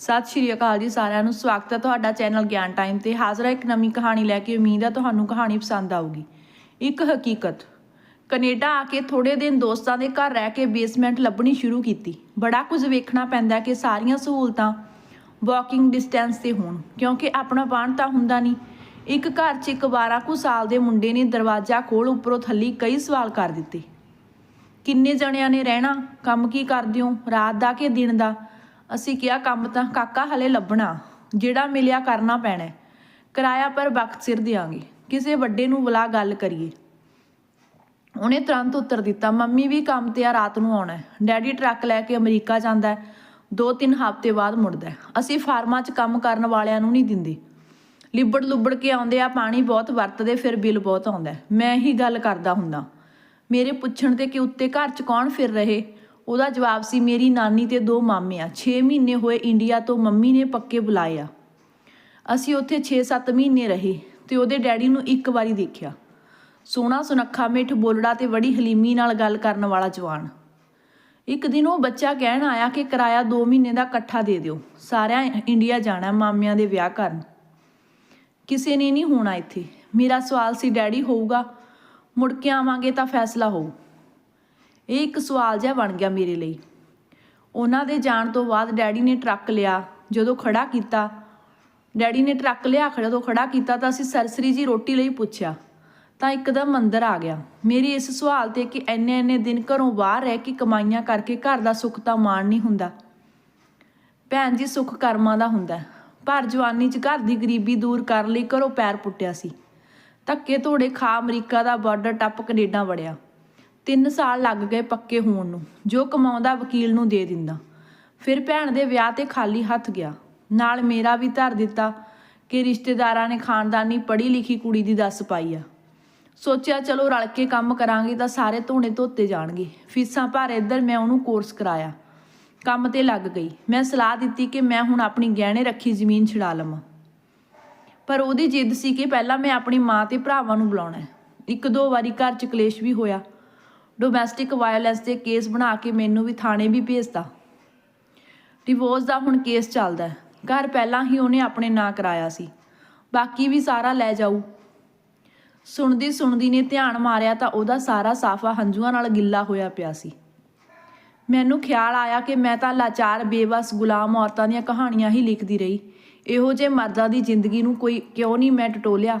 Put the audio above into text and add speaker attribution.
Speaker 1: ਸਤਿ ਸ਼੍ਰੀ ਅਕਾਲ ਜੀ ਸਾਰਿਆਂ ਨੂੰ। ਸਵਾਗਤ ਹੈ ਤੁਹਾਡਾ ਚੈਨਲ ਗਿਆਨ ਟਾਈਮ ਤੇ। ਹਾਜ਼ਰ ਹੈ ਇੱਕ ਨਵੀਂ ਕਹਾਣੀ ਲੈ ਕੇ ਉਮੀਦ ਹੈ ਤੁਹਾਨੂੰ ਕਹਾਣੀ ਪਸੰਦ ਆਊਗੀ। ਇੱਕ ਹਕੀਕਤ, ਕੈਨੇਡਾ ਆ ਕੇ ਥੋੜੇ ਦਿਨ ਦੋਸਤਾਂ ਦੇ ਘਰ ਰਹਿ ਕੇ ਬੇਸਮੈਂਟ ਲੱਭਣੀ ਸ਼ੁਰੂ ਕੀਤੀ। ਬੜਾ ਕੁਝ ਵੇਖਣਾ ਪੈਂਦਾ ਕਿ ਸਾਰੀਆਂ ਸਹੂਲਤਾਂ ਵਾਕਿੰਗ ਡਿਸਟੈਂਸ ਤੇ ਹੋਣ, ਕਿਉਂਕਿ ਆਪਣਾ ਬਾਣ ਤਾਂ ਹੁੰਦਾ ਨਹੀਂ। ਇੱਕ ਘਰ 'ਚ ਇੱਕ 12 ਕੁ ਸਾਲ ਦੇ ਮੁੰਡੇ ਨੇ ਦਰਵਾਜ਼ਾ ਖੋਲ ਉੱਪਰੋਂ ਥੱਲੀ ਕਈ ਸਵਾਲ ਕਰ ਦਿੱਤੇ। ਕਿੰਨੇ ਜਣਿਆਂ ਨੇ ਰਹਿਣਾ, ਕੰਮ ਕੀ ਕਰਦੇ ਹੋ, ਰਾਤ ਦਾ ਕਿ ਦਿਨ ਦਾ? ਅਸੀਂ ਕਿਹਾ, ਕੰਮ ਤਾਂ ਕਾਕਾ ਹਲੇ ਲੱਭਣਾ, ਜਿਹੜਾ ਮਿਲਿਆ ਕਰਨਾ ਪੈਣਾ ਕਿਰਾਇਆ ਪਰ ਵਕਤ ਸਿਰ ਦਿਆਂਗੇ। ਕਿਸੇ ਵੱਡੇ ਨੂੰ ਬੁਲਾ ਗੱਲ ਕਰੀਏ। ਉਹਨੇ ਤੁਰੰਤ ਉੱਤਰ ਦਿੱਤਾ, ਮੰਮੀ ਵੀ ਕੰਮ ਤੇ ਆ, ਰਾਤ ਨੂੰ ਆਉਣਾ ਡੈਡੀ ਟਰੱਕ ਲੈ ਕੇ ਅਮਰੀਕਾ ਜਾਂਦਾ ਦੋ ਤਿੰਨ ਹਫ਼ਤੇ ਬਾਅਦ ਮੁੜਦਾ ਅਸੀਂ ਫਾਰਮਾਂ 'ਚ ਕੰਮ ਕਰਨ ਵਾਲਿਆਂ ਨੂੰ ਨਹੀਂ ਦਿੰਦੇ। ਲਿਬੜ ਲੁਬੜ ਕੇ ਆਉਂਦੇ ਆ, ਪਾਣੀ ਬਹੁਤ ਵਰਤਦੇ, ਫਿਰ ਬਿੱਲ ਬਹੁਤ ਆਉਂਦਾ ਮੈਂ ਹੀ ਗੱਲ ਕਰਦਾ ਹੁੰਦਾ। ਮੇਰੇ ਪੁੱਛਣ ਤੇ ਕਿ ਉੱਤੇ ਘਰ 'ਚ ਕੌਣ ਫਿਰ ਰਹੇ? ਉਹਦਾ ਜਵਾਬ ਸੀ, ਮੇਰੀ ਨਾਨੀ ਤੇ ਦੋ ਮਾਮੇ ਆ 6 ਮਹੀਨੇ ਹੋਏ ਇੰਡੀਆ ਤੋਂ ਮੰਮੀ ਨੇ ਪੱਕੇ ਬੁਲਾਇਆ। ਅਸੀਂ ਉੱਥੇ 6-7 ਮਹੀਨੇ ਰਹੇ ਤੇ ਉਹਦੇ ਡੈਡੀ ਨੂੰ ਇੱਕ ਵਾਰੀ ਦੇਖਿਆ। ਸੋਹਣਾ ਸੁਨੱਖਾ, ਮਿੱਠ ਬੋਲੜਾ ਤੇ ਬੜੀ ਹਲੀਮੀ ਨਾਲ ਗੱਲ ਕਰਨ ਵਾਲਾ ਜਵਾਨ। ਇੱਕ ਦਿਨ ਉਹ ਬੱਚਾ ਕਹਿਣ ਆਇਆ ਕਿ ਕਿਰਾਇਆ 2 ਮਹੀਨੇ ਦਾ ਇਕੱਠਾ ਦੇ ਦਿਓ। ਸਾਰਿਆਂ ਇੰਡੀਆ ਜਾਣਾ ਮਾਮਿਆਂ ਦੇ ਵਿਆਹ ਕਰਨ। ਕਿਸੇ ਨੇ ਨਹੀਂ ਹੋਣਾ ਇੱਥੇ। ਮੇਰਾ ਸਵਾਲ ਸੀ, ਡੈਡੀ ਹੋਊਗਾ? ਮੁੜ ਕੇ ਆਵਾਂਗੇ ਤਾਂ ਫੈਸਲਾ ਹੋਊ। ਇਹ ਇੱਕ ਸਵਾਲ ਜਿਹਾ ਬਣ ਗਿਆ ਮੇਰੇ ਲਈ। ਉਹਨਾਂ ਦੇ ਜਾਣ ਤੋਂ ਬਾਅਦ ਡੈਡੀ ਨੇ ਟਰੱਕ ਲਿਆ, ਜਦੋਂ ਖੜਾ ਕੀਤਾ। ਡੈਡੀ ਨੇ ਟਰੱਕ ਲਿਆ ਖੜਾ ਜਦੋਂ ਖੜਾ ਕੀਤਾ ਤਾਂ ਅਸੀਂ ਸਰਸਰੀ ਜੀ ਰੋਟੀ ਲਈ ਪੁੱਛਿਆ, ਤਾਂ ਇੱਕਦਮ ਅੰਦਰ ਆ ਗਿਆ। ਮੇਰੀ ਇਸ ਸਵਾਲ ਤੇ ਕਿ ਐਨੇ ਐਨੇ ਦਿਨ ਘਰੋਂ ਬਾਹਰ ਰਹਿ ਕੇ ਕਮਾਈਆਂ ਕਰਕੇ ਘਰ ਦਾ ਸੁੱਖ ਤਾਂ ਮਾਣ ਨਹੀਂ ਹੁੰਦਾ। ਭੈਣ ਜੀ, ਸੁੱਖ ਕਰਮਾਂ ਦਾ ਹੁੰਦਾ ਪਰ ਜਵਾਨੀ 'ਚ ਘਰ ਦੀ ਗਰੀਬੀ ਦੂਰ ਕਰਨ ਲਈ ਘਰੋਂ ਪੈਰ ਪੁੱਟਿਆ ਸੀ। ਧੱਕੇ ਧੋੜੇ ਖਾ ਅਮਰੀਕਾ ਦਾ ਬਾਰਡਰ ਟੱਪ ਕੈਨੇਡਾ ਵੜਿਆ। 3 ਸਾਲ ਲੱਗ ਗਏ ਪੱਕੇ ਹੋਣ ਨੂੰ। ਜੋ ਕਮਾਉਂਦਾ ਵਕੀਲ ਨੂੰ ਦੇ ਦਿੰਦਾ। ਫਿਰ ਭੈਣ ਦੇ ਵਿਆਹ ਤੇ ਖਾਲੀ ਹੱਥ ਗਿਆ। ਨਾਲ ਮੇਰਾ ਵੀ ਧਰ ਦਿੱਤਾ ਕਿ ਰਿਸ਼ਤੇਦਾਰਾਂ ਨੇ ਖਾਨਦਾਨੀ ਪੜ੍ਹੀ ਲਿਖੀ ਕੁੜੀ ਦੀ ਦੱਸ ਪਾਈ ਆ। ਸੋਚਿਆ, ਚਲੋ ਰਲ ਕੇ ਕੰਮ ਕਰਾਂਗੇ ਤਾਂ ਸਾਰੇ ਧੋਣੇ ਧੋਤੇ ਜਾਣਗੇ। ਫੀਸਾਂ ਭਰ ਇੱਧਰ ਮੈਂ ਉਹਨੂੰ ਕੋਰਸ ਕਰਾਇਆ। ਕੰਮ ਤੇ ਲੱਗ ਗਈ। ਮੈਂ ਸਲਾਹ ਦਿੱਤੀ ਕਿ ਮੈਂ ਹੁਣ ਆਪਣੀ ਗਹਿਣੇ ਰੱਖੀ ਜ਼ਮੀਨ ਛਡਾ ਲਵਾਂ। ਪਰ ਉਹਦੀ ਜਿੱਦ ਸੀ ਕਿ ਪਹਿਲਾਂ ਮੈਂ ਆਪਣੀ ਮਾਂ ਤੇ ਭਰਾਵਾਂ ਨੂੰ ਬੁਲਾਉਣਾ ਇੱਕ ਦੋ ਵਾਰੀ ਘਰ 'ਚ ਕਲੇਸ਼ ਵੀ ਹੋਇਆ। ਡੋਮੈਸਟਿਕ ਵਾਇਲੈਂਸ ਦੇ ਕੇਸ ਬਣਾ ਕੇ ਮੈਨੂੰ ਵੀ ਥਾਣੇ ਵੀ ਭੇਜਤਾ। ਡਿਵੋਰਸ ਦਾ ਹੁਣ ਕੇਸ ਚੱਲਦਾ ਹੈ। ਘਰ ਪਹਿਲਾਂ ਹੀ ਉਹਨੇ ਆਪਣੇ ਨਾਂ ਕਰਾਇਆ ਸੀ। ਬਾਕੀ ਵੀ ਸਾਰਾ ਲੈ ਜਾਊ। ਸੁਣਦੀ ਸੁਣਦੀ ਨੇ ਧਿਆਨ ਮਾਰਿਆ ਤਾਂ ਉਹਦਾ ਸਾਰਾ ਸਾਫਾ ਹੰਝੂਆਂ ਨਾਲ ਗਿੱਲਾ ਹੋਇਆ ਪਿਆ ਸੀ। ਮੈਨੂੰ ਖਿਆਲ ਆਇਆ ਕਿ ਮੈਂ ਤਾਂ ਲਾਚਾਰ, ਬੇਵਸ, ਗੁਲਾਮ ਔਰਤਾਂ ਦੀਆਂ ਕਹਾਣੀਆਂ ਹੀ ਲਿਖਦੀ ਰਹੀ। ਇਹੋ ਜਿਹੇ ਮਰਦਾਂ ਦੀ ਜ਼ਿੰਦਗੀ ਨੂੰ ਕੋਈ ਕਿਉਂ ਨਹੀਂ ਮੈਂ ਟਟੋਲਿਆ?